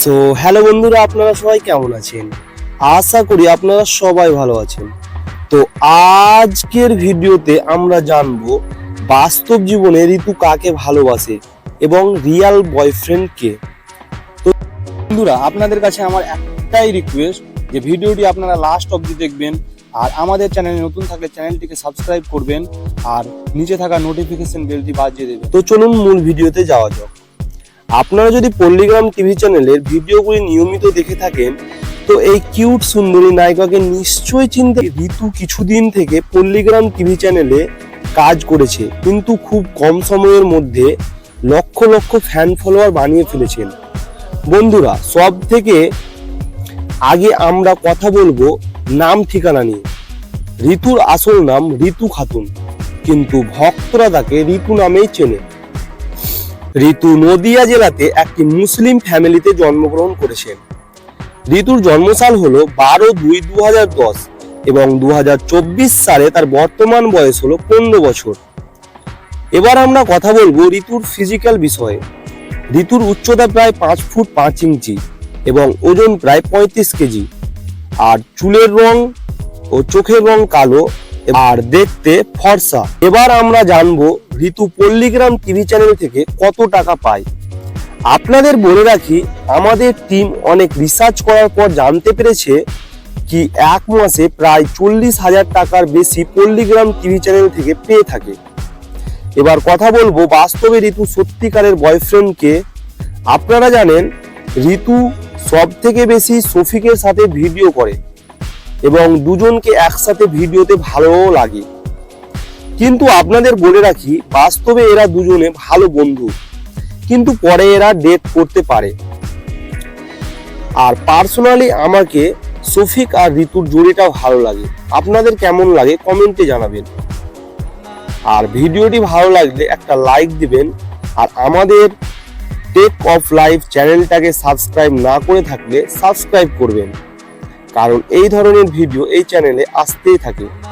So hello বন্ধুরা, আপনারা সবাই কেমন আছেন? আশা করি আপনারা সবাই ভালো আছেন। তো আজকের ভিডিওতে আমরা জানব বাস্তব জীবনে ঋতু কাকে ভালোবাসে এবং রিয়াল বয়ফ্রেন্ড কে। বন্ধুরা, আপনাদের কাছে আমার একটাই রিকোয়েস্ট যে ভিডিওটি আপনারা লাস্ট অবধি দেখবেন আর আমাদের চ্যানেলে নতুন থাকলে চ্যানেলটিকে সাবস্ক্রাইব করবেন আর নিচে থাকা নোটিফিকেশন বেলটি বাজিয়ে দেবেন। তো চলুন মূল ভিডিওতে যাওয়া যাক। আপনারা যদি পল্লীগ্রাম টিভি চ্যানেলের ভিডিওগুলি নিয়মিত দেখে থাকেন, তো এই কিউট সুন্দরী নায়িকাকে নিশ্চয়ই চিনতে ঋতু কিছুদিন থেকে পল্লীগ্রাম টিভি চ্যানেলে কাজ করেছে, কিন্তু খুব কম সময়ের মধ্যে লক্ষ লক্ষ ফ্যান ফলোয়ার বানিয়ে ফেলেছেন। বন্ধুরা, সব থেকে আগে আমরা কথা বলব নাম, ঠিকানা নিয়ে। ঋতুর আসল নাম ঋতু খাতুন, কিন্তু ভক্তরা তাকে ঋতু নামেই চেনে। ঋতু নদিয়া জেলাতে একটি মুসলিম ফ্যামিলিতে জন্মগ্রহণ করেছেন। ঋতুর জন্মসাল হলো বারো দুই দু দশ এবং দু হাজার চব্বিশ সালে তার বর্তমান বয়স হলো পনেরো বছর। এবার আমরা কথা বলব ঋতুর ফিজিক্যাল বিষয়ে। ঋতুর উচ্চতা প্রায় পাঁচ ফুট পাঁচ ইঞ্চি এবং ওজন প্রায় পঁয়ত্রিশ কেজি। আর চুলের রং ও চোখের রং কালো আর দেখতে ফর্সা। এবার আমরা জানব ঋতু পল্লীগ্রাম টিভি চ্যানেল থেকে কত টাকা পায় আপনাদের বলে রাখি, আমাদের টিম অনেক রিসার্চ করার পর জানতে পেরেছে কি এক মাসে প্রায় চল্লিশ হাজার টাকার বেশি পল্লীগ্রাম টিভি চ্যানেল থেকে পেয়ে থাকে। এবার কথা বলব বাস্তবে ঋতু সত্যিকারের বয়ফ্রেন্ডকে আপনারা জানেন, ঋতু সব থেকে বেশি শফিকের সাথে ভিডিও করে এবং দুজনকে একসাথে ভিডিওতে ভালোও লাগে। কিন্তু আপনাদের বলে রাখি, বাস্তবে এরা দুজনে ভালো বন্ধু। কিন্তু পরে এরা ডেট করতে পারে। আর পার্সোনালি আমাকে সফিক আর ঋতুর জুড়িটা ভালো লাগে। আপনাদের কেমন লাগে কমেন্টে জানাবেন। আর ভিডিওটি ভালো লাগলে একটা লাইক দিবেন। আর আমাদের টেক অফ লাইফ চ্যানেলটাকে সাবস্ক্রাইব না করে থাকলে সাবস্ক্রাইব করবেন। কারণ এই ধরনের ভিডিও এই চ্যানেলে আসতেই থাকে।